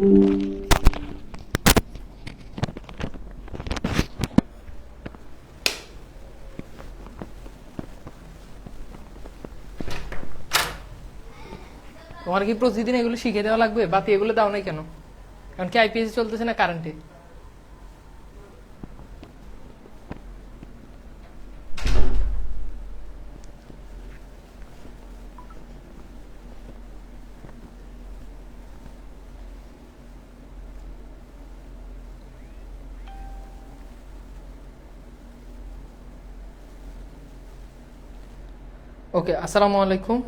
তোমার কি প্রতিদিন এগুলো শিখে দেওয়া লাগবে? বাতি এগুলো দাও নাই কেন? কারণ কি আইপিএস চলতেছে না কারেন্টে ওকে আসসালামু আলাইকুম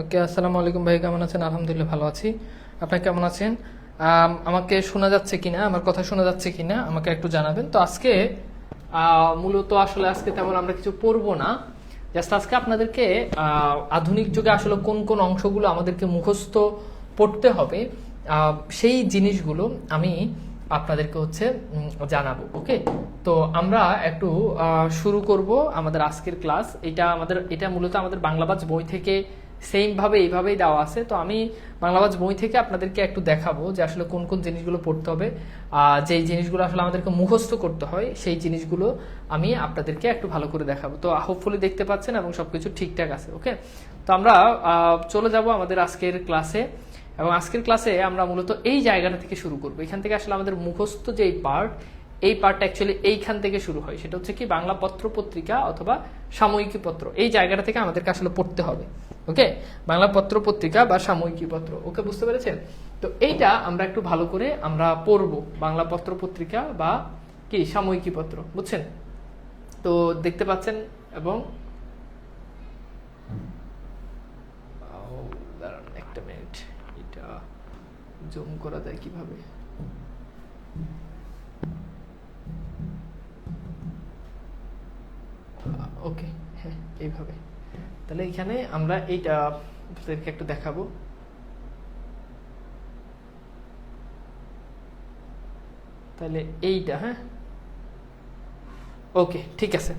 ওকে আসসালামু আলাইকুম ভাই, কেমন আছেন? আলহামদুলিল্লাহ ভালো আছি। আপনি কেমন আছেন? আমাকে শোনা যাচ্ছে কিনা? আমার কথা শোনা যাচ্ছে কিনা? আমাকে একটু জানাবেন। তো আজকে মূলত আসলে আজকে তেমন আমরা কিছু পড়ব না। জাস্ট আজকে আপনাদেরকে আধুনিক যুগে আসলে কোন কোন অংশগুলো আমাদেরকে মুখস্থ পড়তে হবে সেই জিনিসগুলো আমি আপনাদেরকে হচ্ছে জানাব, ওকে? তো আমরা একটু শুরু করব আমাদের আজকের ক্লাস। এটা আমাদের, এটা মূলত আমাদের বাংলাবাজ বই থেকে সেম ভাবে এইভাবেই দেওয়া আছে। তো আমি বাংলাবাজ বই থেকে আপনাদেরকে একটু দেখাবো যে আসলে কোন কোন জিনিসগুলো পড়তে হবে যেই জিনিসগুলো আসলে আমাদেরকে মুখস্থ করতে হয়, সেই জিনিসগুলো আমি আপনাদেরকে একটু ভালো করে দেখাবো। তো হোপফুলি দেখতে পাচ্ছেন এবং সবকিছু ঠিকঠাক আছে, ওকে? তো আমরা চলে যাব আমাদের আজকের ক্লাসে। এবং আজকের ক্লাসে আমরা মূলত এই জায়গাটা থেকে শুরু করব। এখান থেকে আসলে আমাদের মুখস্থ যে পার্ট এই পার্টটা অ্যাকচুয়ালি এইখান থেকে শুরু হয়। সেটা হচ্ছে কি, বাংলা পত্র পত্রিকা অথবা সাময়িকী পত্র। এই জায়গাটা থেকে আমাদেরকে আসলে পড়তে হবে। ওকে? বাংলা পত্র পত্রিকা বা সাময়িকী পত্র। ওকে, বুঝতে পেরেছেন? তো এইটা আমরা একটু ভালো করে আমরা পড়ব। বাংলা পত্র পত্রিকা বা কি, সাময়িকী পত্র। বুঝছেন? তো দেখতে পাচ্ছেন এবং ও, দাঁড়ান একটা মিনিট এটা জুম করা যায় কীভাবে? ওকে হ্যাঁ এইভাবে। তাহলে এখানে আমরা এইটা আপনাদেরকে একটু দেখাবো। তাহলে এইটা হ্যাঁ? ওকে ঠিক আছে।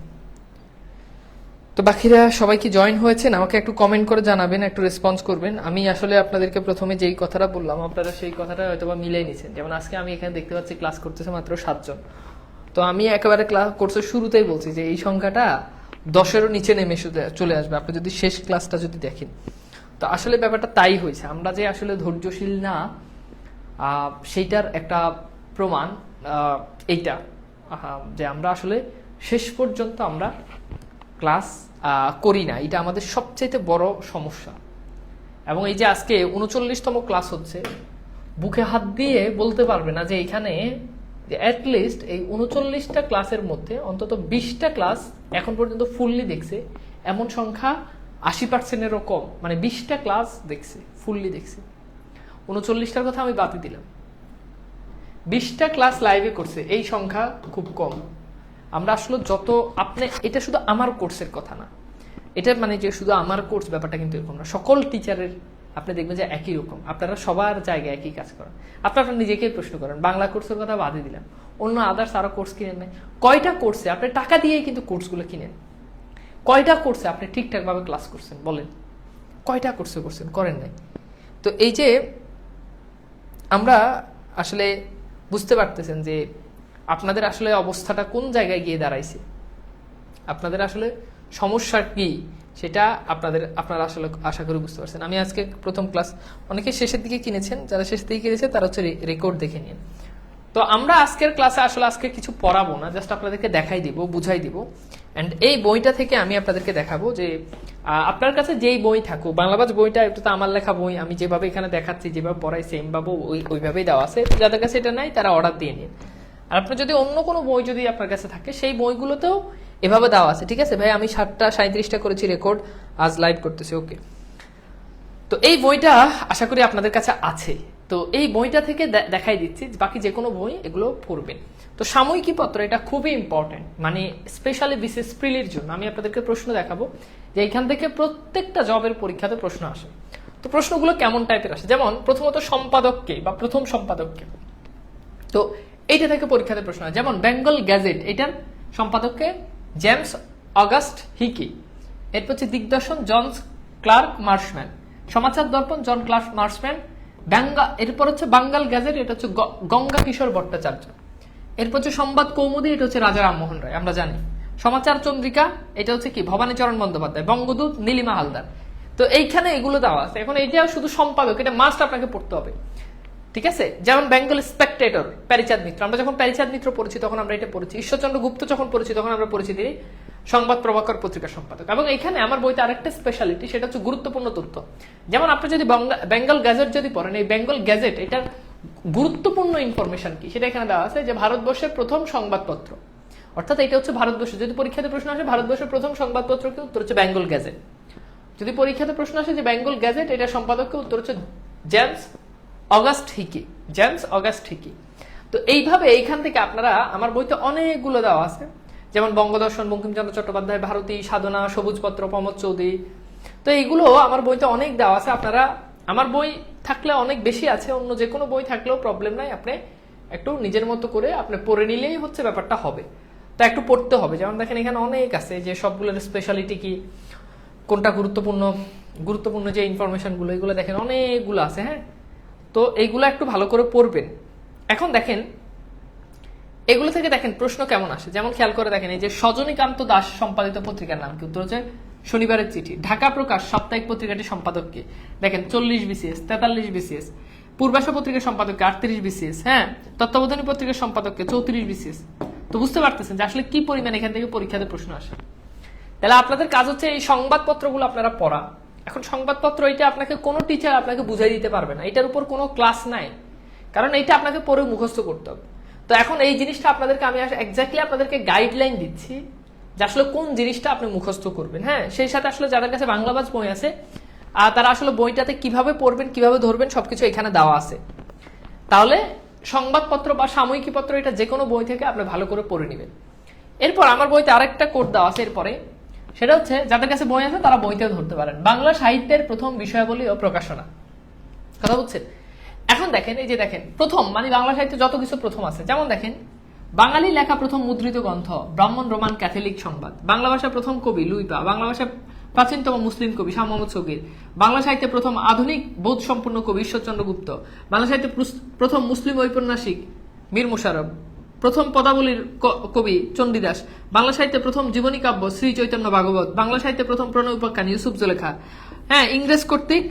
তো বাকিরা সবাই কি জয়েন হয়েছেন? আমাকে একটু কমেন্ট করে জানাবেন, একটু রেসপন্স করবেন। আমি আসলে আপনাদেরকে প্রথমে যেই কথাটা বললাম, আপনারা সেই কথাটা হয়তো বা মিলাই নিছেন। যেমন আজকে আমি এখানে দেখতে পাচ্ছি ক্লাস করতেছে মাত্র সাতজন। তো আমি একেবারে ক্লাস কোর্সের শুরুতেই বলছি যে, এই সংখ্যাটা দশেরও নিচে নেমে চলে আসবে। আপনি যদি শেষ ক্লাসটা যদি দেখেন। তো আসলে ব্যাপারটা তাই হয়েছে। আমরা যে আসলে ধৈর্যশীল না সেইটার একটা প্রমাণ এইটা। যে আমরা আসলে শেষ পর্যন্ত আমরা ক্লাস করি না। এটা আমাদের সবচেয়ে বড় সমস্যা। এবং এই যে আজকে উনচল্লিশতম ক্লাস হচ্ছে, বুকে হাত দিয়ে বলতে পারবে না যে এখানে অ্যাটলিস্ট এই উনচল্লিশটা ক্লাসের মধ্যে অন্তত বিশটা ক্লাস এখন পর্যন্ত ফুললি দেখছে। এমন সংখ্যা আশি পার্সেন্টেরও কম মানে বিশটা ক্লাস দেখছে ফুললি দেখছে। উনচল্লিশটার কথা আমি বাতি দিলাম। বিশটা ক্লাস লাইভে করছে, এই সংখ্যা খুব কম। আমরা আসলে যত আপনি, এটা শুধু আমার কোর্সের কথা না। এটা মানে যে শুধু আমার কোর্স ব্যাপারটা কিন্তু এরকম না। সকল টিচারের আপনি দেখবেন যে একই রকম। আপনারা সবার জায়গায় একই কাজ করেন। আপনারা নিজেকেই প্রশ্ন করেন, বাংলা কোর্সের কথা বাদে দিলাম। অন্য আদার্স আরও কোর্স কিনেন নাই কয়টা কোর্সে আপনি টাকা দিয়েই কিন্তু কোর্সগুলো কিনেন? কয়টা কোর্সে আপনি ঠিকঠাকভাবে ক্লাস করছেন? বলেন। কয়টা কোর্সে করছেন? করেন নাই। তো এই যে আমরা আসলে বুঝতে পারতেছেন যে আপনাদের আসলে অবস্থাটা কোন জায়গায় গিয়ে দাঁড়াইছে? আপনাদের আসলে সমস্যা কি? সেটা আপনাদের, আপনারা আসলে আশা করি বুঝতে পারছেন। আমি আজকে প্রথম ক্লাস অনেকে শেষের দিকে কিনেছেন, যারা শেষের দিকে কিনেছে, তারা হচ্ছে রেকর্ড দেখে নিন। তো আমরা আজকের ক্লাসে আসলে আজকে কিছু পড়াবো না জাস্ট আপনাদেরকে দেখাই দিব, বুঝাই দিব। অ্যান্ড এই বইটা থেকে আমি আপনাদেরকে দেখাবো যে আপনার কাছে যেই বই থাকুক, বাংলাবাজ বইটা, একটু তো আমার লেখা বই, আমি যেভাবে এখানে দেখাচ্ছি, যেভাবে পড়াই সেম ভাবে ওই ওইভাবেই দেওয়া আছে। যাদের কাছে এটা নাই, তারা অর্ডার দিয়ে নিন। আর আপনার যদি অন্য কোনো বই যদি আপনার কাছে থাকে, সেই বইগুলোতেও এভাবে দেওয়া আছে, ঠিক আছে? ভাই, আমি সাতটা সাঁত্রিশটা করেছি রেকর্ড আজ লাইভ করতেছি ওকে তো এই বইটা আশা করি আপনাদের কাছে আছে। তো এই বইটা থেকে দেখাই দিচ্ছি, বাকি যে কোনো বই এগুলো পড়বেন। তো সাময়িকী পত্র, এটা খুবই ইম্পর্টেন্ট মানে স্পেশালি বিশেষ প্রিলির জন্য। আমি আপনাদেরকে প্রশ্ন দেখাবো যে এখান থেকে প্রত্যেকটা জবের পরীক্ষাতে প্রশ্ন আসে। তো প্রশ্নগুলো কেমন টাইপের আসে? যেমন, প্রথমত সম্পাদককে বা প্রথম সম্পাদককে। তো এইটা থেকে পরীক্ষাতে প্রশ্ন যেমন বেঙ্গল গ্যাজেট, এটার সম্পাদককে জেমস অগাস্ট হিকি, এরপর হচ্ছে দিগদর্শন জন ক্লার্ক মার্শম্যান, সমাচার দর্পণ জন ক্লার্ক মার্শম্যান বাঙ্গা এরপর হচ্ছে বাঙ্গাল গ্যাজেট, এটা হচ্ছে গঙ্গা কিশোর ভট্টাচার্য। এরপর হচ্ছে সংবাদ কৌমুদী, এটা হচ্ছে রাজা রামমোহন রায়, আমরা জানি। সমাচার চন্দ্রিকা, এটা হচ্ছে কি ভবানীচরণ বন্দ্যোপাধ্যায়, বঙ্গদূত নীলিমা হালদার। তো এইখানে এগুলো দেওয়া আছে। এখন এইটা শুধু সম্পাদক, এটা মাস্ট আপনাকে পড়তে হবে। ঠিক আছে? যেমন বেঙ্গল স্পেকটেটর প্যারিচাঁদ মিত্র। আমরা যখন প্যারিচাঁদ মিত্র পড়েছি, তখন আমরা এটা পড়েছি। ঈশ্বরচন্দ্র গুপ্ত যখন পড়েছি, তখন আমরা পড়েছি তিনি সংবাদ প্রভাকর পত্রিকার সম্পাদক। এবং এখানে আমার বইতে আরেকটা স্পেশালিটি সেটা হচ্ছে গুরুত্বপূর্ণ তথ্য। যেমন আপনি যদি বেঙ্গল গ্যাজেট যদি পড়েন, এই বেঙ্গল গ্যাজেট, এটার গুরুত্বপূর্ণ ইনফরমেশন কি? সেটা এখানে দেওয়া আছে যে ভারতবর্ষের প্রথম সংবাদপত্র। অর্থাৎ এটা হচ্ছে ভারতবর্ষ। যদি পরীক্ষাতে প্রশ্ন আসে, ভারতবর্ষের প্রথম সংবাদপত্র কি উত্তর হচ্ছে বেঙ্গল গ্যাজেট। যদি পরীক্ষাতে প্রশ্ন আসে যে বেঙ্গল গ্যাজেট, এটা সম্পাদককে উত্তর হচ্ছে James August Hicky James August Hicky তো এইভাবে এইখান থেকে আপনারা, আমার বইতে অনেকগুলো দেওয়া আছে। যেমন বঙ্গদর্শন, বঙ্কিমচন্দ্র চট্টোপাধ্যায়, ভারতী, সাধনা, সবুজপত্র, প্রমোদ চৌধুরী। তো এইগুলো আমার বইতে অনেক দেওয়া আছে। আপনারা, আমার বই থাকলে অনেক বেশি আছে, অন্য যে কোনো বই থাকলেও প্রবলেম নাই। আপনি একটু নিজের মতো করে আপনি পড়ে নিলেই হচ্ছে ব্যাপারটা হবে। তো একটু পড়তে হবে। যেমন দেখেন, এখানে অনেক আছে যে সবগুলোর স্পেশালিটি কি, কোনটা গুরুত্বপূর্ণ গুরুত্বপূর্ণ যে ইনফরমেশনগুলো এগুলো দেখেন অনেকগুলো আছে হ্যাঁ? তো এইগুলো একটু ভালো করে পড়বেন। এখন দেখেন, এগুলো থেকে দেখেন প্রশ্ন কেমন আসে? যেমন খেয়াল করে দেখেন, এই যে সজনীকান্ত দাস সম্পাদিত পত্রিকার নাম কি? উত্তর হচ্ছে শনিবারের চিঠি। ঢাকা প্রকাশ, সাপ্তাহিক পত্রিকাটি সম্পাদককে দেখেন, চল্লিশ বিসিএস, তেতাল্লিশ বিসিএস। পূর্বাশা পত্রিকার সম্পাদককে আটত্রিশ বিসিএস হ্যাঁ? তত্ত্বাবধানী পত্রিকার সম্পাদককে চৌত্রিশ বিসিএস। তো বুঝতে পারতেছেন যে আসলে কি পরিমাণ এখান থেকে পরীক্ষাতে প্রশ্ন আসে। তাহলে আপনাদের কাজ হচ্ছে এই সংবাদপত্রগুলো আপনারা পড়া। এখন সংবাদপত্র, এটা আপনাকে কোনো টিচার আপনাকে বুঝাই দিতে পারবে না। এটার উপর কোনো ক্লাস নাই। কারণ এইটা আপনাকে পরে মুখস্থ করতে হবে। তো এখন এই জিনিসটা আপনাদেরকে আমি এক্স্যাক্টলি আপনাদেরকে গাইডলাইন দিচ্ছি যে আসলে কোন জিনিসটা আপনি মুখস্থ করবেন হ্যাঁ? সেই সাথে আসলে যাদের কাছে বাংলাবাজ বই আছে আর তারা আসলে বইটাতে কীভাবে পড়বেন, কীভাবে ধরবেন, সবকিছু এখানে দেওয়া আছে। তাহলে সংবাদপত্র বা সাময়িকী পত্র এটা যে কোনো বই থেকে আপনি ভালো করে পড়ে নেবেন। এরপর আমার বইতে আরেকটা কোড দেওয়া আছে এরপরে। সেটা হচ্ছে, যাদের কাছে বই আছে, তারা বইতেও ধরতে পারেন। বাংলা সাহিত্যের প্রথম বিষয়াবলী ও প্রকাশনা। কথা বুঝছেন? এখন দেখেন, এই যে দেখেন, প্রথম মানে বাংলা সাহিত্যে যত কিছু প্রথম আছে, যেমন দেখেন, বাঙালি লেখা প্রথম মুদ্রিত গ্রন্থ, ব্রাহ্মণ রোমান ক্যাথলিক সংবাদ। বাংলা ভাষা প্রথম কবি লুইপা বাংলা ভাষা প্রাচীনতম মুসলিম কবি, শাহ মোহাম্মদ সগির বাংলা সাহিত্যে প্রথম আধুনিক বোধ সম্পন্ন কবি ঈশ্বরচন্দ্র গুপ্ত। বাংলা সাহিত্যে প্রথম মুসলিম ঔপন্যাসিক মীর মুশারফ প্রথম পদাবলীর কবি চণ্ডীদাস বাংলা সাহিত্যে প্রথম জীবনী কাব্য শ্রী চৈতন্য ভাগবত, বাংলা সাহিত্যে প্রথম প্রণয় উপাখ্যান ইউসুফ জলেখা। হ্যাঁ ইংরেজ কর্তৃক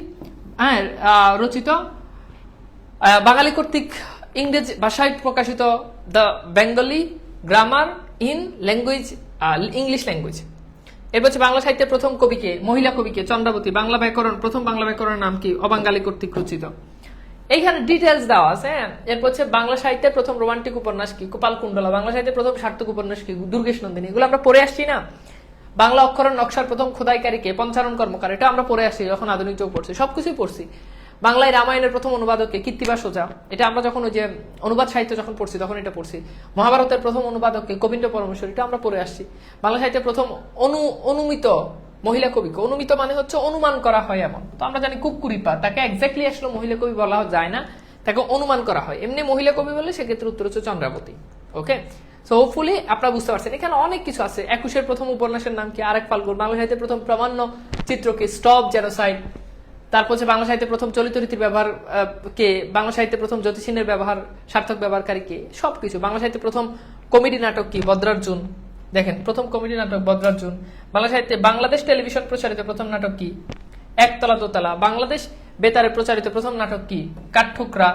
হ্যাঁ রচিত বাঙালি কর্তৃক ইংরেজ ভাষায় প্রকাশিত the Bengali grammar in language English language. এরপর হচ্ছে বাংলা সাহিত্যের প্রথম কবিকে, মহিলা কবিকে, চন্দ্রাবতী, বাংলা ব্যাকরণ, প্রথম বাংলা ব্যাকরণের নাম কি? অবাঙ্গালী কর্তৃক রচিত। এইখানে ডিটেলস দেওয়া আছে হ্যাঁ? এরপর হচ্ছে বাংলা সাহিত্যের প্রথম রোমান্টিক উপন্যাস কি? গোপাল কুণ্ডলা, বাংলা সাহিত্যের প্রথম সার্থক উপন্যাস কি? দুর্গেশ নন্দিনী, এগুলো আমরা পড়ে আসছি না? বাংলা অক্ষরণ নকশার প্রথম খোদাইকারীকে পঞ্চারণ কর্মকার, এটা আমরা পড়ে আসছি যখন আধুনিক যুগ পড়ছি, সবকিছুই পড়ছি। বাংলায় রামায়ণের প্রথম অনুবাদককে কীর্তিবা সোজা, এটা আমরা যখন ওই যে অনুবাদ সাহিত্য যখন পড়ছি, তখন এটা পড়ছি। মহাভারতের প্রথম অনুবাদককে গোবিন্দ পরমেশ্বর, এটা আমরা পড়ে আসছি। বাংলা সাহিত্যের প্রথম অনু, অনুমিত মহিলা কবিকে অনুমিত মানে হচ্ছে অনুমান করা হয় এমন। তো আমরা জানি কুকুরিপা, তাকে এক্স্যাক্টলি আসলে মহিলা কবি বলা যায় না, তাকে অনুমান করা হয়। এমনি মহিলা কবি বলে সেক্ষেত্রে উত্তর হচ্ছে চন্দ্রাবতী, ওকে? সো হোপফুলি আপনারা বুঝতে পারছেন। এখানে অনেক কিছু আছে। একুশের প্রথম উপন্যাসের নাম কি? আরেক ফাল্গুন। বাংলা সাহিত্যের প্রথম প্রামাণ্য চিত্র কি স্টপ জেনোসাইড। তারপর হচ্ছে বাংলা সাহিত্যে প্রথম চলিত রীতির ব্যবহার কে? বাংলা সাহিত্যে প্রথম জ্যোতিষিনের ব্যবহার, সার্থক ব্যবহারকারী কে? সবকিছু। বাংলা সাহিত্যে প্রথম কমেডি নাটক কি? বদ্রার্জুন। দেখেন, প্রথম কমেডি নাটক বদ্রার্জুন। বাংলা সাহিত্যে বাংলাদেশ টেলিভিশন প্রচারিত প্রথম নাটক কি? একতলা, দোতলা। বাংলাদেশ বেতারে প্রচারিত প্রথম নাটক কি? কাঠঠোকরা।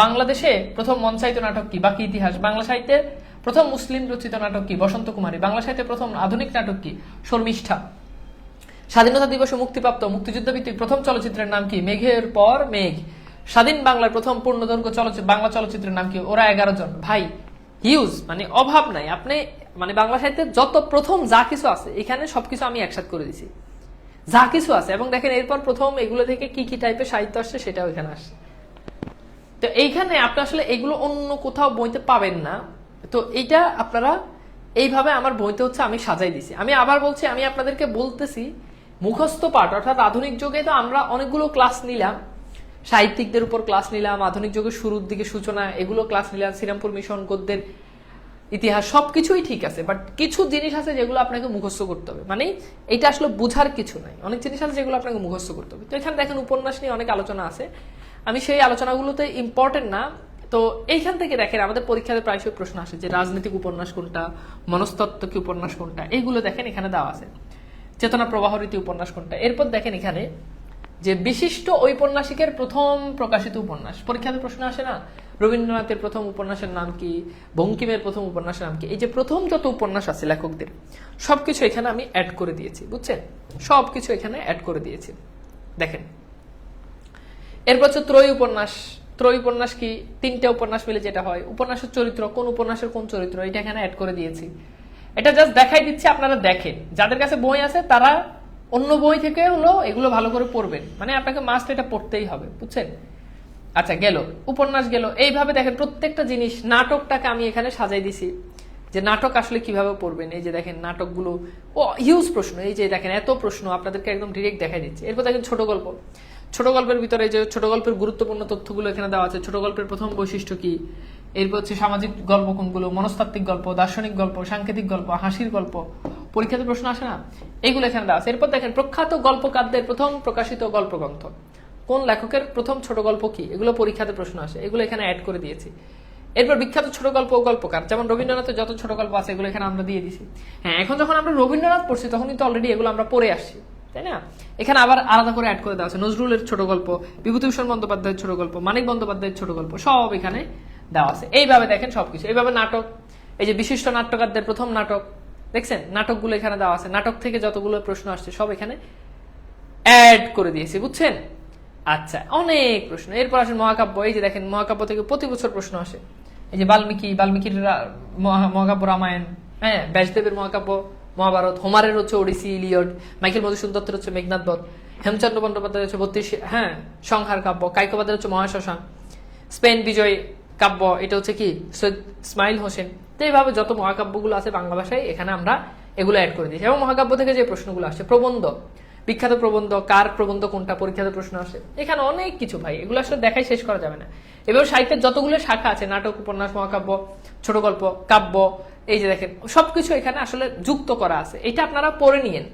বাংলাদেশে প্রথম মঞ্চায়িত নাটক কি? বাকি ইতিহাস। বাংলা সাহিত্যের প্রথম মুসলিম রচিত নাটক কি? বসন্ত কুমারী বাংলা সাহিত্যে প্রথম আধুনিক নাটক কি? শর্মিষ্ঠা। স্বাধীনতা দিবসে মুক্তিপ্রাপ্ত মুক্তিযুদ্ধ ভিত্তিক প্রথম চলচ্চিত্রের নাম কি? মেঘের পর মেঘ। স্বাধীন বাংলার প্রথম পূর্ণদৈর্ঘ্য চলচ্চিত্র বাংলা চলচ্চিত্রের নাম কি? ওরা এগারো জন। ভাই হিউজ মানে অভাব নাই। আপনি মানে বাংলা সাহিত্যের যত প্রথম যা কিছু আছে, এখানে সবকিছু আমি একসাথ করে দিছি। যা কিছু আছে, এবং দেখেন এরপর প্রথম এগুলো থেকে কি কি টাইপের সাহিত্য আসছে, সেটাও এখানে আসছে। তো এইখানে আপনি আসলে এগুলো অন্য কোথাও বইতে পাবেন না। তো এইটা আপনারা এইভাবে আমার বইতে হচ্ছে আমি সাজাই দিছি। আমি আবার বলছি, আমি আপনাদেরকে বলতেছি, মুখস্থ পাঠ, অর্থাৎ আধুনিক যুগে তো আমরা অনেকগুলো ক্লাস নিলাম। সাহিত্যিকদের উপর ক্লাস নিলাম, আধুনিক যুগের শুরুর দিকে সূচনা, এগুলো ক্লাস নিলাম, শ্রীরামপুর মিশন গদ্যের ইতিহাস, সবকিছুই ঠিক আছে বাট কিছু জিনিস আছে যেগুলো আপনাকে মুখস্থ করতে হবে। মানে এটা আসলে বোঝার কিছু নাই। অনেক জিনিস আছে যেগুলো আপনাকে মুখস্থ করতে হবে। তো এখানে দেখেন উপন্যাস নিয়ে অনেক আলোচনা আছে। আমি সেই আলোচনাগুলোতে ইম্পর্টেন্ট না। তো এইখান থেকে দেখেন আমাদের পরীক্ষাতে প্রায়শই প্রশ্ন আসে যে রাজনৈতিক উপন্যাস কোনটা মনস্তত্ত্ব কি উপন্যাস কোনটা এইগুলো দেখেন এখানে দেওয়া আছে। চেতনা প্রবাহ রীতি উপন্যাস কোনটা। এরপর দেখেন এখানে যে বিশিষ্ট ঔপন্যাসিকের প্রথম প্রকাশিত উপন্যাস। পরীক্ষাতে প্রশ্ন আসে না? রবীন্দ্রনাথের প্রথম উপন্যাসের নাম কি? বঙ্কিমের প্রথম উপন্যাসের নাম কি? এই যে প্রথম যত উপন্যাস আছে লেখকদের, সবকিছু এখানে আমি অ্যাড করে দিয়েছি, বুঝছেন? সবকিছু এখানে অ্যাড করে দিয়েছি। দেখেন, এরপর হচ্ছে ত্রয়ী উপন্যাস। ত্রয়ী উপন্যাস কি? তিনটে উপন্যাস মিলে যেটা হয়। উপন্যাসের চরিত্র। কোন উপন্যাসের কোন চরিত্র? এটা এখানে অ্যাড করে দিয়েছি। এটা জাস্ট দেখাই দিচ্ছি, আপনারা দেখেন। যাদের কাছে বই আছে, তারা অন্য বই থেকে হলো এগুলো ভালো করে পড়বেন। মানে আপনাকে মাস্ট এটা পড়তেই হবে, বুঝছেন? আচ্ছা গেল, উপন্যাস গেল। এইভাবে দেখেন প্রত্যেকটা জিনিস, নাটকটাকে আমি এখানে সাজাই দিছি যে নাটক আসলে কীভাবে পড়বেন। এই যে দেখেন নাটকগুলো, ও হিউজ প্রশ্ন। এই যে দেখেন এত প্রশ্ন, আপনাদেরকে একদম ডিরেক্ট দেখাই দিচ্ছে। এরপর দেখেন ছোট গল্প। ছোট গল্পের ভিতরে যে ছোট গল্পের গুরুত্বপূর্ণ তথ্যগুলো এখানে দেওয়া আছে। ছোট গল্পের প্রথম বৈশিষ্ট্য কি? এরপর হচ্ছে সামাজিক গল্প কোনগুলো? মনস্তাত্ত্বিক গল্প, দার্শনিক গল্প, সাংকেতিক গল্প, হাসির গল্প। পরীক্ষাতে প্রশ্ন আসে না? এগুলো এখানে দেওয়া আছে। এরপর দেখেন, প্রখ্যাত গল্প কাব্যের প্রথম প্রকাশিত গল্পগ্রন্থ। কোন লেখকের প্রথম ছোট গল্প কি? এগুলো পরীক্ষাতে প্রশ্ন আসে। এগুলো এখানে অ্যাড করে দিয়েছি। এরপর বিখ্যাত ছোট গল্প গল্পকার। যেমন রবীন্দ্রনাথের যত ছোট গল্প আছে, এগুলো এখানে আমরা দিয়ে দিছি। হ্যাঁ এখন যখন আমরা রবীন্দ্রনাথ পড়ছি তখন কিন্তু অলরেডি এগুলো আমরা পড়ে আসছি, তাই না? এখানে আবার আলাদা করে অ্যাড করে দেওয়া আছে। নজরুলের ছোট গল্প, বিভূতিভূষণ বন্দ্যোপাধ্যায়ের ছোট গল্প, মানিক বন্দ্যোপাধ্যায়ের ছোট গল্প, সব এখানে দেওয়া আছে। এইভাবে দেখেন সবকিছু। এইভাবে নাটক, এই যে বিশিষ্ট নাট্যকারদের প্রথম নাটক দেখছেন? নাটকগুলো এখানে দেওয়া আছে। নাটক থেকে যতগুলো প্রশ্ন আসছে, সব এখানে অ্যাড করে দিয়েছি, বুঝছেন? আচ্ছা অনেক প্রশ্ন। এরপর আসেন মহাকাব্য। এই যে দেখেন, মহাকাব্য থেকে প্রতি বছর প্রশ্ন আসে। এই যে বাল্মীকি, বাল্মীকির মহা- মহাকাব্য রামায়ণ হ্যাঁ ব্যাসদেবের মহাকাব্য, মহাভারত, হোমারের হচ্ছে ওডিসি ইলিয়ড মাইকেল মধুসূদন দত্তের হচ্ছে মেঘনাথ বধ, হেমচন্দ্র বন্দ্যোপাধ্যায়ের হচ্ছে বত্রিশ হ্যাঁ সংহার কাব্য, কাইকোবাদের হচ্ছে মহাশ্মশান, স্পেন বিজয় কাব্য, এটা হচ্ছে কি? সৈয়দ ইসমাইল হোসেন। তো এইভাবে যত মহাকাব্যগুলো আছে বাংলা ভাষায়, এখানে আমরা এগুলো অ্যাড করে দিয়েছি। এবং মহাকাব্য থেকে যে প্রশ্নগুলো আসছে, প্রবন্ধ। বিখ্যাত প্রবন্ধ, কার প্রবন্ধ, কোনটা পরীক্ষাতে প্রশ্ন আসে? এখানে অনেক কিছু ভাই, এগুলো আসলে দেখাই শেষ করা যাবে না। এবার সাহিত্যের যতগুলো শাখা আছে, নাটক, উপন্যাস, মহাকাব্য, ছোট গল্প, কাব্য, এই যে দেখেন, সবকিছু এখানে আসলে যুক্ত করা আছে। এটা আপনারা পড়ে নিয়েন।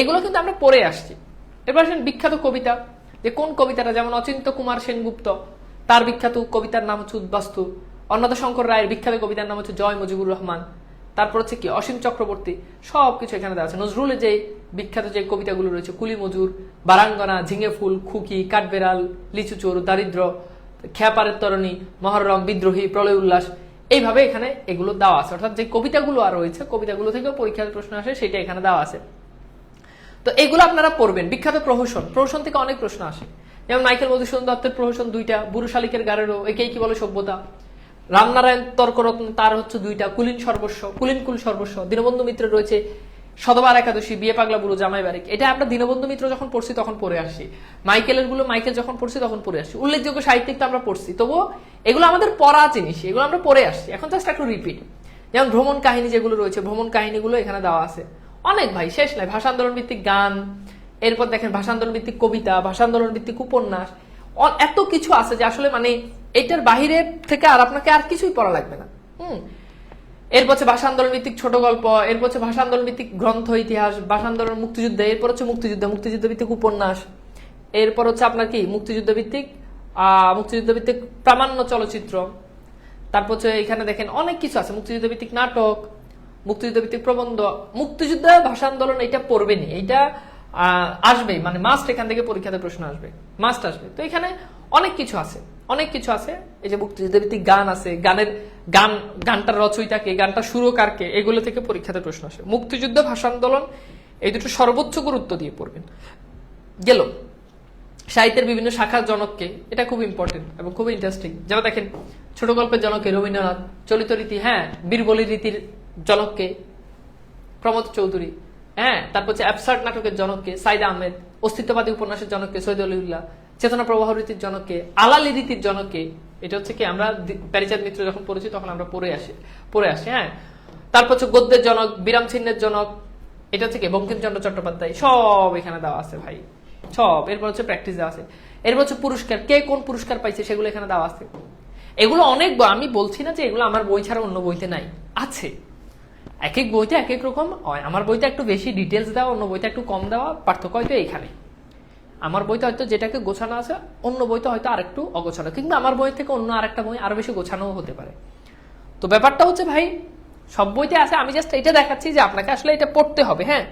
এগুলো কিন্তু আমরা পড়ে আসছি। এবার আসেন বিখ্যাত কবিতা, যে কোন কবিতাটা? যেমন অচিন্ত কুমার সেনগুপ্ত তার বিখ্যাত কবিতার নাম হচ্ছে উদ্বাস্তু। অন্নদা শঙ্কর রায়ের বিখ্যাত কবিতার নাম হচ্ছে জয় মুজিবুর রহমান। তারপর হচ্ছে কি? অসীম চক্রবর্তী। সব কিছু এখানে দেওয়া আছে। নজরুলের যে বিখ্যাত যে কবিতাগুলো রয়েছে, কুলি মজুর, বারাঙ্গনা, ঝিঙে ফুল, খুকি, কাঠবেড়াল, লিচু চোর, দারিদ্র, খেয়াপারের তরণী, মহরম, বিদ্রোহী, প্রলয় উল্লাস, এইভাবে এখানে এগুলো দেওয়া আছে। অর্থাৎ যে কবিতাগুলো আর রয়েছে, কবিতাগুলো থেকেও পরীক্ষার প্রশ্ন আসে, সেটা এখানে দেওয়া আছে। তো এগুলো আপনারা পড়বেন। বিখ্যাত প্রহসন। প্রহসন থেকে অনেক প্রশ্ন আসে। যেমন মাইকেল মধুসূদন দত্তের প্রহসন দুইটা বুড়ো শালিকের গাড়েরও একেই কি বলে সভ্যতা। রামনারায়ণ তর্করত্ন, তার হচ্ছে দুইটা, কুলিন সর্বস্ব, কুলিন কুল সর্বস্ব। দীনবন্ধু মিত্রের রয়েছে সদবার একাদশী, বিয়ে পাগলা বুড়ো জামাই বারিক এটা আমরা দীনবন্ধু মিত্র যখন পড়ছি তখন পড়ে আসছি মাইকেলেরগুলো মাইকেল যখন পড়ছি তখন পড়ে আসি। উল্লেখযোগ্য সাহিত্যিক তো আমরা পড়ছি। তবুও এগুলো আমাদের পড়া জিনিস, এগুলো আমরা পড়ে আসছি এখন জাস্ট একটু রিপিট যেমন ভ্রমণ কাহিনী যেগুলো রয়েছে, ভ্রমণ কাহিনীগুলো এখানে দেওয়া আছে। অনেক ভাই, শেষ নাই। ভাষা আন্দোলন ভিত্তিক গান এরপর দেখেন ভাষা আন্দোলন ভিত্তিক কবিতা ভাষা আন্দোলন ভিত্তিক উপন্যাস এত কিছু আছে যে আসলে মানে এটার বাহিরে থেকে আর আপনাকে আর কিছুই পড়া লাগবে না। হুম। এরপর হচ্ছে ভাষা আন্দোলন ভিত্তিক ছোট গল্প, এরপর হচ্ছে ভাষা আন্দোলন ভিত্তিক গ্রন্থ, ইতিহাস ভাষা আন্দোলন মুক্তিযুদ্ধ, এরপর হচ্ছে মুক্তিযুদ্ধ মুক্তিযুদ্ধ ভিত্তিক উপন্যাস, এরপর হচ্ছে আপনার কি মুক্তিযুদ্ধ ভিত্তিক মুক্তিযুদ্ধ ভিত্তিক প্রামাণ্য চলচ্চিত্র, তারপর হচ্ছে এখানে দেখেন অনেক কিছু আছে মুক্তিযুদ্ধ ভিত্তিক নাটক মুক্তিযুদ্ধ ভিত্তিক প্রবন্ধ, মুক্তিযুদ্ধ ভাষা আন্দোলন এটা পড়বেনি এটা আসবেই মানে মাস্ট এখান থেকে পরীক্ষাতে প্রশ্ন আসবে মাস্ট আসবে। তো এখানে অনেক কিছু আছে, অনেক কিছু আছে। এই যে মুক্তিযুদ্ধ গান আছে, গানের গান, গানটার রচয়িতাকে গানটা সুরকারকে এগুলো থেকে পরীক্ষাতে প্রশ্ন আসে। মুক্তিযুদ্ধ ভাষা আন্দোলন এই দুটো সর্বোচ্চ গুরুত্ব দিয়ে পড়বেন। গেল। সাহিত্যের বিভিন্ন শাখার জনককে এটা খুব ইম্পর্টেন্ট এবং খুব ইন্টারেস্টিং যারা দেখেন, ছোট গল্পের জনকে রবীন্দ্রনাথ, চলিত রীতি হ্যাঁ বীরবলি রীতির জনককে প্রমোদ চৌধুরী। হ্যাঁ তারপর হচ্ছে অ্যাবসার্ড নাটকের জনককে, সাইদ আহমেদ, অস্তিত্ববাদী উপন্যাসের জনককে সৈয়দ অলিউল্লাহ চেতনা প্রবাহ রীতির জনককে, আলালি রীতির জনককে, এটা হচ্ছে কি আমরা প্যারিচাঁদ মিত্র যখন পড়েছি তখন আমরা পড়ে আসি পড়ে আসি হ্যাঁ। তারপর হচ্ছে গদ্যের জনক, বিরাম চিহ্নের জনক, এটা হচ্ছে কি বঙ্কিমচন্দ্র চট্টোপাধ্যায়, সব এখানে দেওয়া আছে ভাই, সব। এরপর হচ্ছে প্র্যাকটিস দেওয়া আছে। এরপর হচ্ছে পুরস্কার, কে কোন পুরস্কার পাইছে সেগুলো এখানে দেওয়া আছে। এগুলো অনেক আমি বলছি না যে এগুলো আমার বই ছাড়া অন্য বইতে নাই, আছে। এক এক বইতে এক এক রকম, হয়, আমার বইতে একটু বেশি ডিটেলস দেওয়া, অন্য বইতে একটু কম দেওয়া, পার্থক্য হয়তো এইখানে আমার বইতে হয়তো যেটাকে গোছানো আছে, অন্য বইতে হয়তো আরেকটু অগোছানো কিন্তু আমার বই থেকে অন্য আরেকটা বই আরও বেশি গোছানোও হতে পারে। তো ব্যাপারটা হচ্ছে ভাই, সব বইতে আছে, আমি জাস্ট এটা দেখাচ্ছি যে আপনাকে আসলে এটা পড়তে হবে হ্যাঁ?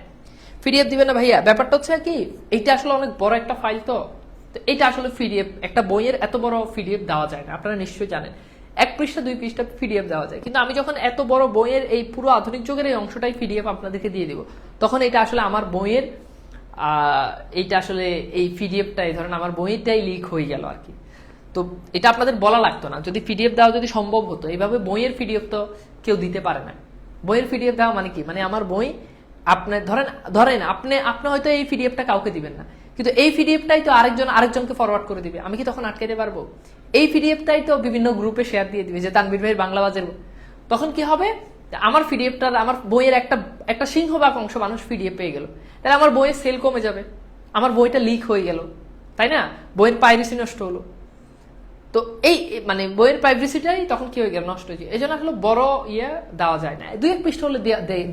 পিডিএফ দিবেন না ভাইয়া। ব্যাপারটা হচ্ছে কি, এইটা আসলে অনেক বড় একটা ফাইল তো তো এটা আসলে পিডিএফ একটা বইয়ের এত বড় পিডিএফ দেওয়া যায় না, আপনারা নিশ্চয়ই জানেন। এক পৃষ্ঠা, দুই পৃষ্ঠা পিডিএফ দেওয়া যায়। কিন্তু আমি যখন এত বড় বইয়ের এই পুরো আধুনিক যুগের এই অংশটাই পিডিএফ আপনাদেরকে দিয়ে দিব, তখন এটা আসলে আমার বইয়ের এইটা আসলে এই পিডিএফটাই ধরেন আমার বইটাই লিক হয়ে গেল আর কি। তো এটা আপনাদের বলা লাগতো না। যদি পিডিএফ দেওয়া যদি সম্ভব হতো, এইভাবে বইয়ের পিডিএফ তো কেউ দিতে পারে না। বইয়ের পিডিএফ দেওয়া মানে কি? মানে আমার বই আপনি, ধরেন ধরেন, আপনি আপনি হয়তো এই পিডিএফটা কাউকে দিবেন না। কিন্তু এই পিডিএফটাই তো আরেকজন, আরেকজনকে ফরওয়ার্ড করে দিবে। আমি কি তখন আটকাইতে পারব? এই পিডিএফটাই তো বিভিন্ন গ্রুপে শেয়ার দিয়ে দিবে, যে তানবির ভাই বাংলা বাজের। তখন কি হবে? আমার পিডিএফটার আমার বইয়ের একটা একটা সিংহভাগ অংশ মানুষ পিডিএফ পেয়ে গেল। তাহলে আমার বইয়ের সেল কমে যাবে। আমার বইটা লিক হয়ে গেল। তাই না? বইয়ের পাইরেসি নষ্ট হলো। তো এই মানে বইয়ের প্রাইভেসিটাই তখন কি হয়ে গেল? নষ্ট হয়ে যায় এই জন্য আসলে বড় ইয়ে দেওয়া যায় না। দুই এক পৃষ্ঠ হলে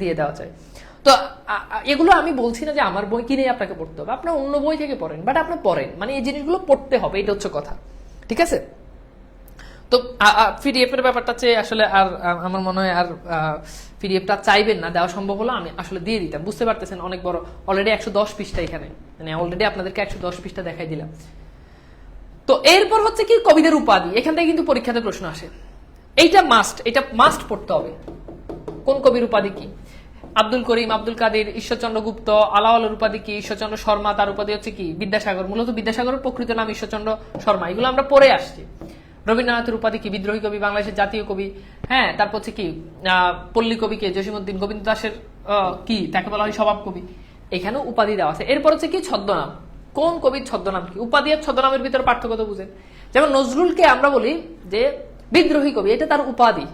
দিয়ে দেওয়া যায়। তো এগুলো আমি বলছি না যে আমার বই কিনে আপনাকে পড়তে হবে। আপনার অন্য বই থেকে পড়েন বাট আপনি পড়েন। মানে এই জিনিসগুলো পড়তে হবে, এটা হচ্ছে কথা। ঠিক আছে? তো পিডিএফ এর ব্যাপারটা চেয়ে আসলে আর আমার মনে হয় আর পিডিএফটা চাইবেন না, দেওয়া সম্ভব হলো, আমি আসলে দিয়ে দিতাম। বুঝতে পারতেছেন, অনেক বড় অলরেডি একশো দশ পৃষ্ঠা এখানে। মানে অলরেডি আপনাদেরকে একশো দশ পৃষ্ঠা দেখাই দিলাম। তো, এরপর হচ্ছে কি, কবিদের উপাধি। এখান থেকে কিন্তু পরীক্ষাতে প্রশ্ন আসে। এইটা মাস্ট এটা মাস্ট পড়তে হবে। কোন কবির উপাধি কি? আব্দুল করিম, আব্দুল কাদের, ঈশ্বরচন্দ্র গুপ্ত আলাওয়ালের উপাধি কি, ঈশ্বরচন্দ্র শর্মা, তার উপাধি হচ্ছে কি? বিদ্যাসাগর, মূলত বিদ্যাসাগরের প্রকৃত নাম ঈশ্বরচন্দ্র শর্মা। এগুলো আমরা পড়ে আসছি। রবীন্দ্রনাথের উপাধি কি, বিদ্রোহী কবি, বাংলাদেশের জাতীয় কবি? হ্যাঁ তারপর হচ্ছে কি পল্লী কবিকে জসিমুদ্দিন গোবিন্দ দাসের কি? তাকে বলা হয় স্বভাব কবি। এখানেও উপাধি দেওয়া আছে। এরপর হচ্ছে কি, ছদ্মনাম। কোন কবির ছদ্মনাম কি? উপাধি আর ছদ্মনামের ভিতরে পার্থক্য তো বুঝেন যেমন নজরুলকে আমরা বলি যে, বিদ্রোহী কবি, এটা তার উপাধি।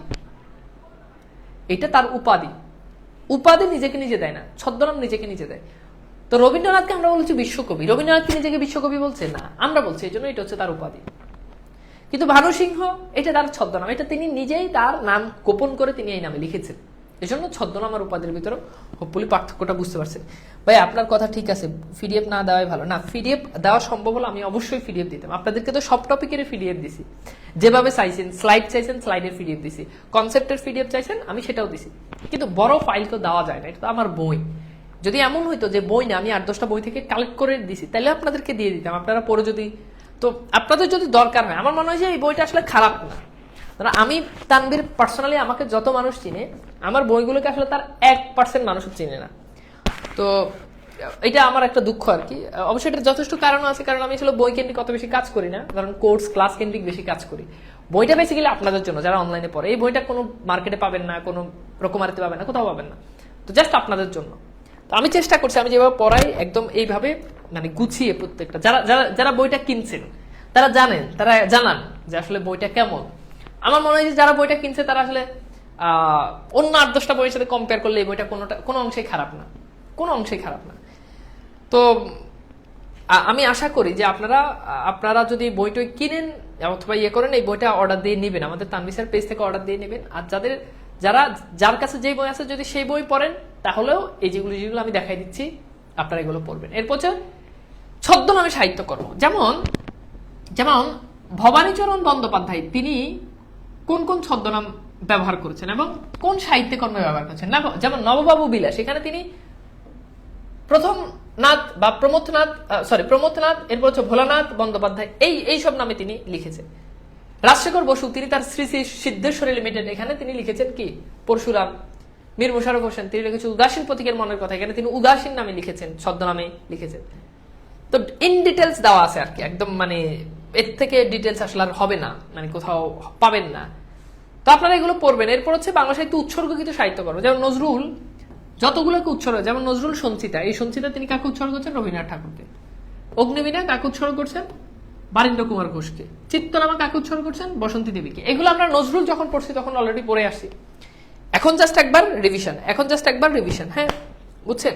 এটা তার উপাধি। উপাধি নিজেকে নিজে দেয় না, ছদ্মনাম নিজেকে নিজে দেয়। তো রবীন্দ্রনাথকে আমরা বলছি বিশ্বকবি। রবীন্দ্রনাথ কি নিজেকে বিশ্বকবি বলছে? না, আমরা বলছি, এই জন্য এটা হচ্ছে তার উপাধি। কিন্তু ভানু সিংহ, এটা তার ছদ্মনাম, এটা তিনি নিজেই তার নাম গোপন করে তিনি এই নামে লিখেছেন। এই জন্য ছদ্মনাম আর উপাধির ভিতরে হোপফুলি পার্থক্যটা বুঝতে পারছেন ভাই, আপনার কথা ঠিক আছে পিডিএফ না দেওয়াই ভালো। না পিডিএফ দেওয়া সম্ভব হলে আমি অবশ্যই পিডিএফ দিতাম। আপনাদেরকে তো সব টপিকের পিডিএফ দিছি। যেভাবে চাইছেন স্লাইড চাইছেন স্লাইডের পিডিএফ দিছি। কনসেপ্টের পিডিএফ চাইছেন, আমি সেটাও দিছি। কিন্তু বড় ফাইল তো দেওয়া যায় না, এটা তো আমার বই। যদি এমন হইতো যে বই না, আমি আট দশটা বই থেকে কালেক্ট করে দিছি, তাহলে আপনাদেরকে দিয়ে দিতাম। আপনারা পরে যদি তো আপনাদের যদি দরকার হয়, আমার মনে হয় যে এই বইটা আসলে খারাপ না। ধরো আমি তানবীর পার্সোনালি আমাকে যত মানুষ চিনে, আমার বইগুলোকে আসলে তার এক পার্সেন্ট মানুষ চিনে না। তো, এটা আমার একটা দুঃখ আর কি। অবশ্যই এটা যথেষ্ট কারণ আছে, কারণ আমি আসলে বই কেন্দ্রিক অত বেশি কাজ করি না, কারণ কোর্স, ক্লাস কেন্দ্রিক বেশি কাজ করি। বইটা বেসিক্যালি আপনাদের জন্য, যারা অনলাইনে পড়ে। এই বইটা কোনো মার্কেটে পাবেন না, কোনো রকমারিতে পাবেন না, কোথাও পাবেন না। তো জাস্ট আপনাদের জন্য। তো আমি চেষ্টা করছি, আমি যেভাবে পড়াই, একদম এইভাবে মানে গুছিয়ে প্রত্যেকটা। যারা যারা যারা বইটা কিনছেন, তারা জানেন, তারা জানান যে আসলে বইটা কেমন। আমার মনে হয় যে যারা বইটা কিনছে তারা আসলে অন্য আট দশটা বইয়ের সাথে কম্পেয়ার করলে এই বইটা কোনোটা, কোনো অংশেই খারাপ না। কোনো অংশেই খারাপ না। তো আমি আশা করি যে আপনারা আপনারা যদি বইটই কিনেন অথবা ইয়ে করেন, এই বইটা অর্ডার দিয়ে নেবেন। আমাদের তানবিসার পেজ থেকে অর্ডার দিয়ে নেবেন। আর যাদের, যারা, যার কাছে যে বই আছে যদি সেই বই পড়েন, তাহলেও এই যেগুলো যেগুলো আমি দেখাই দিচ্ছি, আপনারা এগুলো পড়বেন। এরপর হচ্ছে ছদ্মনামে সাহিত্যকর্ম যেমন যেমন ভবানীচরণ বন্দ্যোপাধ্যায়, তিনি কোন কোন ছদ্মনাম ব্যবহার করেছেন এবং কোন সাহিত্যকর্মে ব্যবহার করেছেন? না, যেমন নববাবু বিলাস এখানে তিনি প্রথম নাথ বা প্রমথনাথ সরি প্রমথনাথ, এরপর হচ্ছে ভোলানাথ বন্দ্যোপাধ্যায়, এই এই সব নামে তিনি লিখেছেন। রাজশেখর বসু, তিনি তার শ্রী শ্রী সিদ্ধেশ্বরী লিমিটেড এখানে তিনি লিখেছেন কি? পরশুরাম, মীর মুশারফ হোসেন, তিনি লিখেছেন উদাসীন প্রতীকের মনের কথা, এখানে তিনি উদাসীন নামে লিখেছেন, ছদ্মনামে লিখেছেন। তো ইন ডিটেলস দেওয়া আছে আর কি, একদম মানে এর থেকে ডিটেলস আসলে আর হবে না মানে কোথাও পাবেন না। তো আপনারা এগুলো পড়বেন। এরপর হচ্ছে বাংলা সাহিত্য উৎসর্গকৃত সাহিত্য করব যেমন নজরুল, যতগুলোকে উৎসর্গ, যেমন নজরুল সঞ্চিতা, এই সঞ্চিতা তিনি কাকে উৎসর্গ করছেন? রবীন্দ্রনাথ ঠাকুরকে। অগ্নিবীণা কাকে উৎসর্গ করছেন? বারীন্দ্র কুমার ঘোষকে। চিত্তনামা কাকে উৎসর্গ করছেন? বসন্তী দেবীকে। এগুলো আমরা নজরুল যখন পড়ছি তখন অলরেডি পড়ে আসছি। এখন জাস্ট একবার রিভিশন এখন জাস্ট একবার রিভিশন হ্যাঁ? বুঝছেন?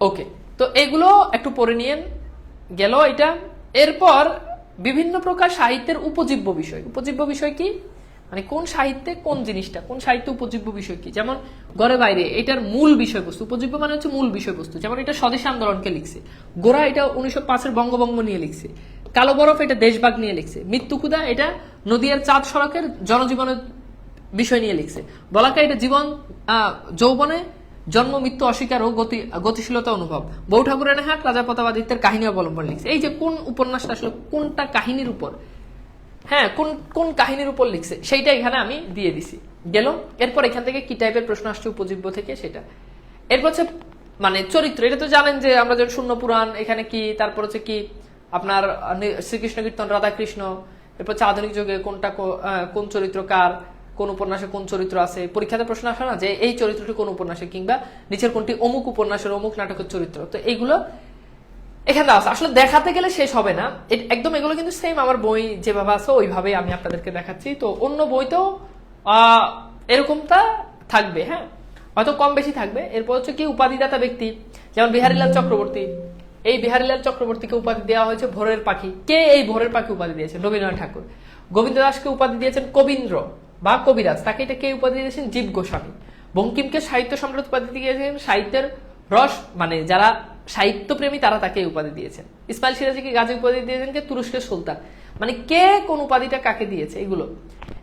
ওকে তো এগুলো একটু পড়ে নিয়েন। গেল এটা। এরপর বিভিন্ন প্রকার সাহিত্যের উপজীব্য বিষয়। উপজীব্য বিষয় কি? মানে কোন সাহিত্যে কোন জিনিসটা, কোন সাহিত্য উপজীব্য বিষয় কি? যেমন ঘরে বাইরে, এটার মূল বিষয়বস্তু। উপজীব্য মানে হচ্ছে মূল বিষয়বস্তু। যেমন এটা স্বদেশ আন্দোলনকে লিখছে। গোরা এটা উনিশশো পাঁচের বঙ্গবঙ্গ নিয়ে লিখছে। কালো বরফ এটা দেশবাগ নিয়ে লিখছে। মৃত্যুকুদা এটা নদিয়ার চাঁদ সড়কের জনজীবনের বিষয় নিয়ে লিখছে। বলাকা এটা জীবন যৌবনে জন্ম, মৃত্যু, অস্বীকার ও গতি, গতিশীলতা অনুভব। বউ ঠাকুরের হাট রাজা প্রতাপাদিত্যের কাহিনী অবলম্বন লিখছে। এই যে কোন উপন্যাসটা আসলে কোনটা কাহিনীর উপর? হ্যাঁ কোন কোন কাহিনীর উপর লিখছে? সেইটা এখানে আমি দিয়ে দিছি। গেল, এরপর এখান থেকে কি টাইপের প্রশ্ন আসছে উপজীব্য থেকে সেটা। এরপর হচ্ছে মানে চরিত্র, এটা তো জানেন যে আমরা যখন শূন্য পুরাণ, এখানে কি, তারপর হচ্ছে কি, আপনার শ্রীকৃষ্ণ কীর্তন, রাধাকৃষ্ণ, এরপর হচ্ছে আধুনিক যুগে কোনটা কোন চরিত্র কার কোন উপন্যাসে কোন চরিত্র আছে? পরীক্ষাতে প্রশ্ন আসে না যে এই চরিত্রটি কোন উপন্যাসে কিংবা নিচের কোনটি অমুক উপন্যাসের অমুক নাটকের চরিত্র। তো এইগুলো এখানে আছে। আসলে দেখাতে গেলে শেষ হবে না। একদম এগুলো কিন্তু সেম আমার বই যেভাবে আছে, ওইভাবেই আমি আপনাদেরকে দেখাচ্ছি। তো অন্য বইতেও এরকমটা থাকবে হ্যাঁ? হয়তো কম বেশি থাকবে। এরপর হচ্ছে কি উপাধিদাতা ব্যক্তি, যেমন বিহারীলাল চক্রবর্তী। এই বিহারীলাল চক্রবর্তীকে উপাধি দেওয়া হয়েছে ভোরের পাখি। কে এই ভোরের পাখি উপাধি দিয়েছেন? রবীন্দ্রনাথ ঠাকুর। গোবিন্দ দাসকে উপাধি দিয়েছেন কবীন্দ্র। বা কবিরাজ, তাকে এটা কে উপাধি দিয়েছেন? জীব গোস্বামী। বঙ্কিমকে সাহিত্য সম্রাট উপাধি দিয়েছেন, সাহিত্যের রস মানে যারা সাহিত্যপ্রেমী, তারা তাকে উপাধি দিয়েছেন। ইসমাইল সিরাজিকে গাজী উপাধি দিয়েছেন? কে? তুরস্কের সুলতান। মানে কে কোন উপাধিটা কাকে দিয়েছে? এগুলো।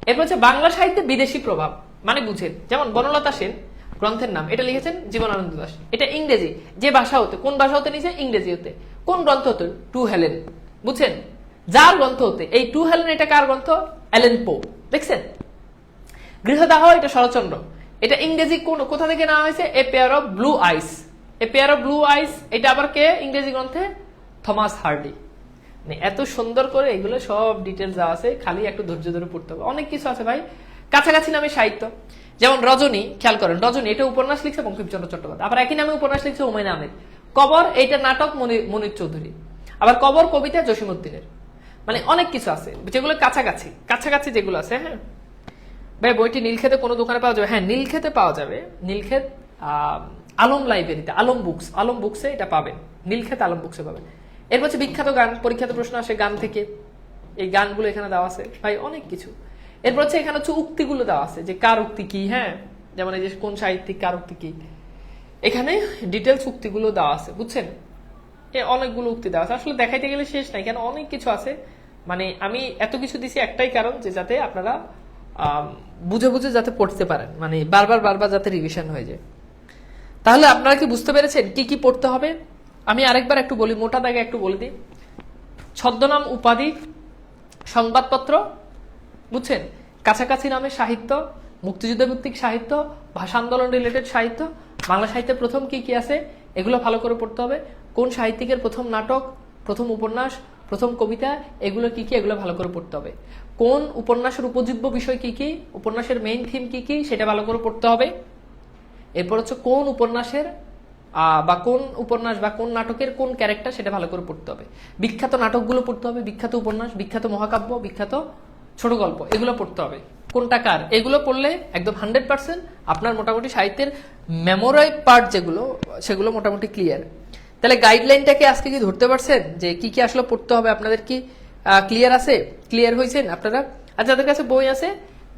এরপর হচ্ছে বাংলা সাহিত্যে বিদেশি প্রভাব। মানে বুঝেন, যেমন বনলতা সেন গ্রন্থের নাম, এটা লিখেছেন জীবনানন্দ দাস। এটা ইংরেজি। যে ভাষা হতে, কোন ভাষা হতে নিয়েছে? ইংরেজি হতে। কোন গ্রন্থ হতে? To Helen. বুঝছেন? যার গ্রন্থ হতে, এই টু হেলেন এটা কার গ্রন্থ? অ্যালেন পো। দেখছেন? গৃহদাহ, এটা শরৎচন্দ্র। এটা ইংরেজি কোথা থেকে নেওয়া হয়েছে? A pair of blue eyes a pair of blue eyes এটা আবার কে? ইংরেজি গ্রন্থে? Thomas Hardy. মানে এত সুন্দর করে এগুলো সব ডিটেলস আছে, খালি একটু ধৈর্য ধরে পড়তে হবে। অনেক কিছু আছে ভাই। কাছাকাছি নামে সাহিত্য। যেমন রজনী, খেয়াল করেন, রজনী, এটা উপন্যাস লিখছে বঙ্কিমচন্দ্র চট্টোপাধ্যায়। আবার একই নামে উপন্যাস লিখছে হুমায়ুন আহমেদ। কবর, এইটা নাটক, মনি- মনির চৌধুরী। আবার কবর কবিতা জসিমুদ্দিনের মানে অনেক কিছু আছে, যেগুলো কাছাকাছি। কাছাকাছি যেগুলো আছে হ্যাঁ? ভাই, বইটি নীলক্ষেতে কোনো দোকানে পাওয়া যাবে? হ্যাঁ নীলক্ষেতে পাওয়া যাবে। নীলক্ষেত আলম লাইব্রেরিতে, আলম বুকস, আলম বুকসে এটা পাবেন। নীলক্ষেত আলম বুকসে পাবেন। এরপর হচ্ছে বিখ্যাত গান, পরীক্ষাত প্রশ্ন আসে গান থেকে। এই গানগুলো এখানে দেওয়া আছে। ভাই, অনেক কিছু। এরপর হচ্ছে এখানে হচ্ছে উক্তিগুলো দেওয়া আছে, যে কার উক্তি কি হ্যাঁ? যেমন এই যে কোন সাহিত্যিক, কার উক্তি কি? এখানে ডিটেলস উক্তিগুলো দেওয়া আছে, বুঝছেন? এ অনেকগুলো উক্তি দেওয়া আছে। আসলে দেখাইতে গেলে শেষ নাই, কেন অনেক কিছু আছে। মানে আমি এত কিছু দিছি একটাই কারণ যে যাতে আপনারা বুঝে বুঝে যাতে পড়তে পারেন। মানে বারবার বারবার যাতে রিভিশন হয়ে যায়। তাহলে আপনারা কি বুঝতে পেরেছেন কি কি পড়তে হবে? আমি আরেকবার একটু বলি, মোটা দাগে একটু বলে দিই। ছদ্মনাম উপাধি, সংবাদপত্র, বুঝছেন? কাছাকাছি নামে সাহিত্য, মুক্তিযুদ্ধ ভিত্তিক সাহিত্য, ভাষা আন্দোলন রিলেটেড সাহিত্য, বাংলা সাহিত্যে প্রথম কি কি আছে, এগুলো ভালো করে পড়তে হবে। কোন সাহিত্যিকের প্রথম নাটক, প্রথম উপন্যাস, প্রথম কবিতা, এগুলো কি কি, এগুলো ভালো করে পড়তে হবে। কোন উপন্যাসের উপজীব্য বিষয় কি কি, উপন্যাসের মেইন থিম কি কি, সেটা ভালো করে পড়তে হবে। এরপর হচ্ছে কোন উপন্যাসের বা কোন উপন্যাস বা কোন নাটকের কোন ক্যারেক্টার সেটা ভালো করে পড়তে হবে। বিখ্যাত নাটকগুলো পড়তে হবে, বিখ্যাত উপন্যাস, বিখ্যাত মহাকাব্য, বিখ্যাত ছোট গল্প, এগুলো পড়তে হবে। কোনটা কার? এগুলো পড়লে একদম হান্ড্রেড পার্সেন্ট আপনার মোটামুটি সাহিত্যের মেমোরাই পার্ট যেগুলো, সেগুলো মোটামুটি ক্লিয়ার তাহলে গাইডলাইনটাকে আজকে কি ধরতে পারছেন? যে কি কি আসলে পড়তে হবে, আপনাদের কি ক্লিয়ার আছে? ক্লিয়ার হয়েছেন আপনারা? আর যাদের কাছে বই আছে,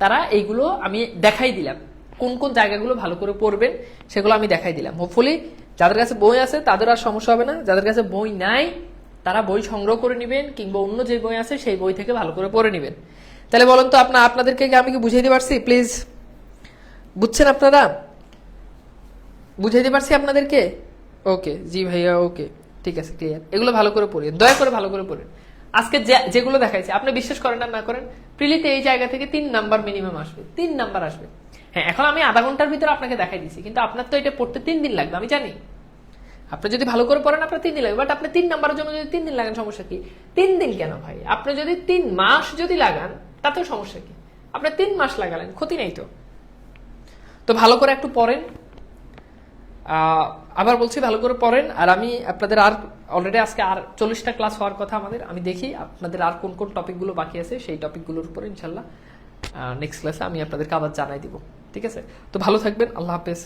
তারা এইগুলো আমি দেখাই দিলাম। কোন কোন জায়গাগুলো ভালো করে পড়বেন, সেগুলো আমি দেখাই দিলাম। হোপফুলি যাদের কাছে বই আছে, তাদের আর সমস্যা হবে না। যাদের কাছে বই নাই, তারা বই সংগ্রহ করে নেবেন, কিংবা অন্য যে বই আছে, সেই বই থেকে ভালো করে পড়ে নেবেন। তাহলে বলুন তো আপনার আপনাদেরকে আমি কি বুঝিয়ে দিতে পারছি? প্লিজ বুঝছেন আপনারা? বুঝিয়ে দিতে পারছি আপনাদেরকে? ওকে জি ভাইয়া ওকে ঠিক আছে ক্লিয়ার এগুলো ভালো করে পড়েন। দয়া করে ভালো করে পড়েন। আজকে যেগুলো দেখাইছে, আপনি বিশ্বাস করেন আর না করেন, প্রিলিতে এই জায়গা থেকে তিন নাম্বার মিনিমাম আসবে, তিন নাম্বার আসবে। হ্যাঁ এখন আমি আধা ঘণ্টার ভিতরে আপনাকে দেখাই দিছি, কিন্তু আপনার তো এটা পড়তে তিন দিন লাগবে, আমি জানি। আপনি যদি ভালো করে পড়েন, আপনার তিন দিন লাগবে বাট আপনি তিন নাম্বারের জন্য যদি তিন দিন লাগান, সমস্যা কি? তিন দিন কেন ভাই? আপনি যদি তিন মাস যদি লাগান, তাতেও সমস্যা কি? আপনি তিন মাস লাগালেন, ক্ষতি নেই তো। তো ভালো করে একটু পড়েন। আবার বলছি ভালো করে পড়েন, আর আমি আপনাদের আর অলরেডি আজকে আর চল্লিশটা ক্লাস হওয়ার কথা আমাদের। আমি দেখি আপনাদের আর কোন কোন টপিকগুলো বাকি আছে, সেই টপিকগুলোর উপরে ইনশাল্লাহ নেক্সট ক্লাসে আমি আপনাদেরকে আবার জানাই দিব। ঠিক আছে? তো ভালো থাকবেন, আল্লাহ হাফেজ।